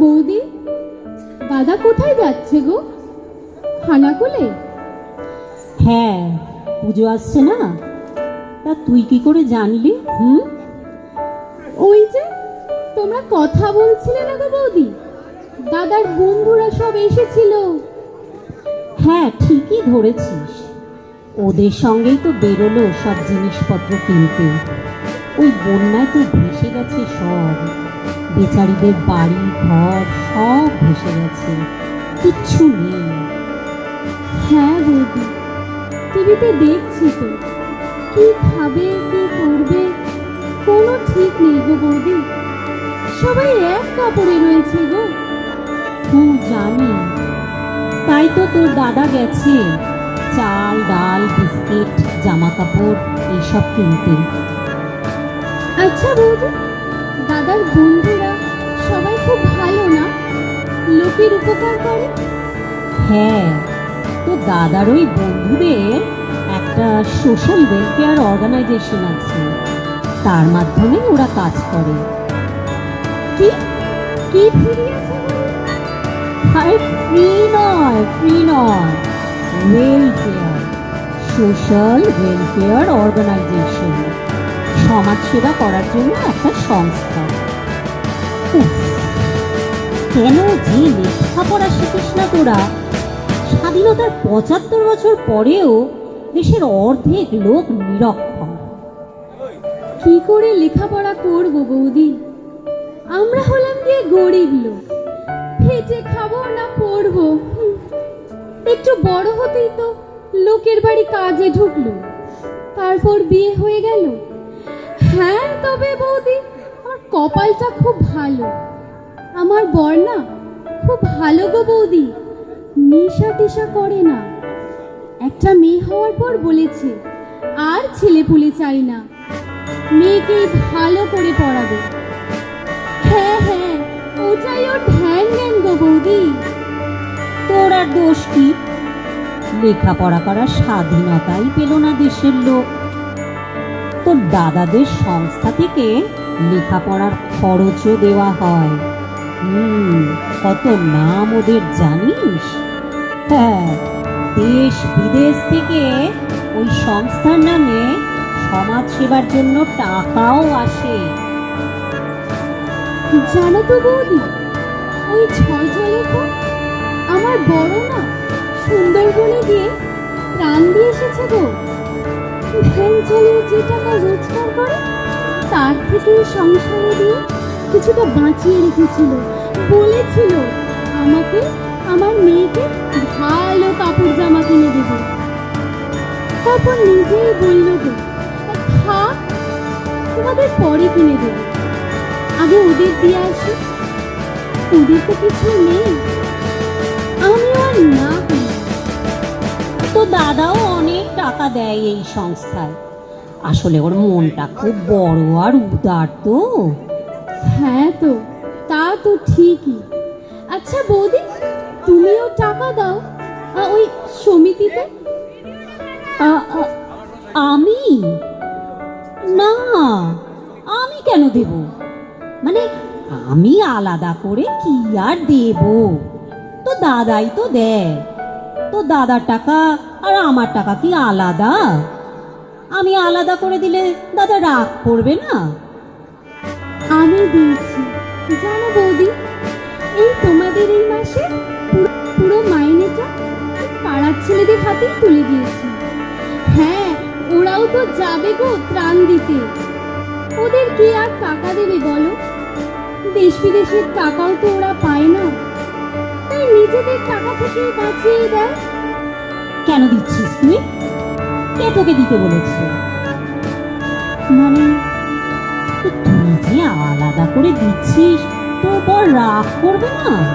বৌদি দাদা কোথায় যাচ্ছে গো? খানাকুলে? হ্যাঁ পুজো আসছে না? তা তুই কি করে জানলি হুম? ওই যে তোমরা কথা বলছিলে না গো বৌদি? দাদার বন্ধুরা সব এসেছিল। হ্যাঁ ঠিকই ধরেছিস। ওদের সঙ্গেই তো বেরোলো সব জিনিসপত্র কিনতে। ওই বন্যায় তো ভেসে গেছে সব। বেচারিদের বাড়ি, ঘর সব ভেসে গেছে। কিচ্ছু নেই। হ্যাঁ বৌদি টিভিতে দেখছি তো। কি খাবে, কি করবে? কোনো ঠিক নেই গো বৌদি। সবাই এক কাপড়ে রয়েছে গো। তুই জানি। তাই তো তোর দাদা গেছে। চাল, ডাল, বিস্কিট জামা কাপড় এইসব কিনতে। আচ্ছা বৌদি দাদার বন্ধুরা সবাই খুব ভালো না? লোকের উপকার করে? হ্যাঁ তো দাদার ওই বন্ধুদের একটা সোশ্যাল ওয়েলফেয়ার অর্গানাইজেশন আছে। তার মাধ্যমে ওরা কাজ করে। কি? কি বৌদি? আরে ফ্রি নয় ফ্রি নয়। Welfare social welfare organisation. সমাজসেবা করার জন্য একটা সংস্থা। কেন যে লেখাপড়া শিখিস না তোরা? স্বাধীনতার পঁচাত্তর বছর পরেও দেশের অর্ধেক লোক নিরক্ষর। কি করে লেখাপড়া করব বৌদি? আমরা হলাম গিয়ে গরিব লোক। খেটে খাব না পড়ব? একটু বড় হতেই তো লোকের বাড়ি কাজে ঢুকলো। তারপর বিয়ে হয়ে গেল। হ্যাঁ তবে বৌদি, আমার কপালটা খুব ভালো। আমার বর না খুব ভালো গো বৌদি, নেশা টেশা করে না। একটা মেয়ে হওয়ার পর বলেছে, আর ছেলে পুলে চাই না। মেয়েকেই ভালো করে পড়াবে। হ্যাঁ হ্যাঁ ওটাই ওর ধ্যান জ্ঞান গো বৌদি। তোর আর দোষ কি? লেখাপড়া করার স্বাধীনতাই পেল না দেশের লোক। তোর দাদাদের সংস্থা থেকে লেখাপড়ার খরচও দেওয়া হয়। হুম, কত নাম ওদের জানিস? হ্যাঁ দেশ বিদেশ থেকে ওই সংস্থার নামে সমাজ সেবার জন্য টাকাও আসে। জানো তো বৌদি, ওই ছয় পর আমার বড় না সুন্দরবনে গিয়ে প্রাণ দিয়ে এসেছে গো। ভ্যান চালিয়ে যে টাকা রোজগার করে, তার থেকে সংসারে দিয়ে কিছুটা বাঁচিয়ে রেখেছিল। বলেছিল, আমাকে, আমার মেয়েকে ভালো কাপড় জামা কিনে দেবে। তারপর নিজেই বলল গো থাক তোমাদের পরে কিনে দেবে। আগে ওদের দিয়ে আসি। ওদের তো কিছু নেই। আমি আর না তো দাদাও অনেক টাকা দেয় এই সংস্থায়। আসলে ওর মনটা খুব বড় আর উদার তো। হ্যাঁ তো তা তো ঠিকই। আচ্ছা বৌদি তুমিও টাকা দাও আ, ওই সমিতিতে। আ- আ- আমি? না আমি কেন দেব? মানে আমি আলাদা করে কি আর দেব? তো দাদাই তো দেয়। তো দাদার টাকা আর আমার টাকা কি আলাদা? আমি আলাদা করে দিলে দাদা রাগ করবে না? আমি দিয়েছি জানো বৌদি, এই তোমাদের এই মাসে পুরো মাইনেটা পাড়ার ছেলেদের হাতেই তুলে দিয়েছি। হ্যাঁ ওরাও তো যাবে গো ত্রাণ দিতে। ওদের কি আর টাকা দেবে বলো? দেশ বিদেশের টাকাও তো ওরা পায় না। তাই নিজেদের টাকা থেকে বাঁচিয়ে দেয় কেন দিচ্ছিস তুই? কে তোকে দিতে বলেছে? মানে তুই যে আলাদা করে দিচ্ছিস তোর পর রাগ করবে না?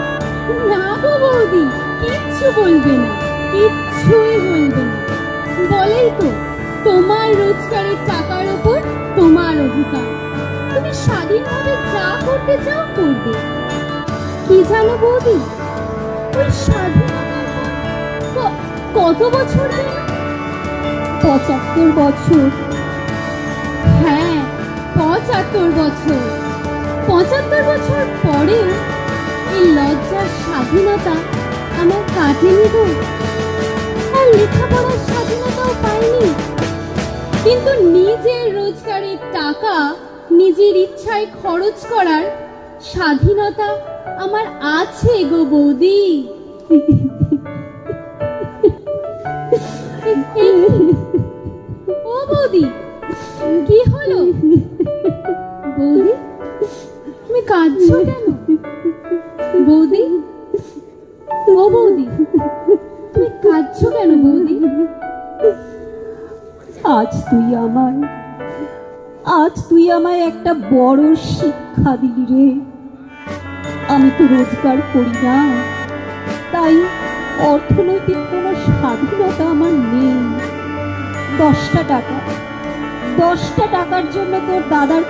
কিচ্ছু বলবে না, কিচ্ছুই বলবে না। বলেই তো, তোমার রোজগারের টাকার ওপর তোমার অধিকার। তুমি স্বাধীনভাবে যা করতে চাও করবে। কি জানো বৌদি? পর ক- কত বছর? গেল পঁচাত্তর বছর। হ্যাঁ পঁচাত্তর বছর। পঁচাত্তর বছর পরেও এই লজ্জার স্বাধীনতা আমার কাটেনি গো আর লেখাপড়ার স্বাধীনতাও পাইনি। কিন্তু নিজের রোজগারের টাকা, নিজের ইচ্ছায় খরচ করার স্বাধীনতা আমার আছে গো বৌদি। ও বৌদি, কি হলো? বৌদি, তুমি কাঁদছো কেন? বৌদি, ও বৌদি, তুমি কাঁদছো কেন বৌদি? আজ তুই আমার আজ তুই আমায় একটা বড় শিক্ষা দিলি রে। আমি তো রোজগার করি না, তাই অর্থনৈতিক কোনো স্বাধীনতা আমার নেই। দশটা টাকা। দশটা টাকার জন্য তোর দাদার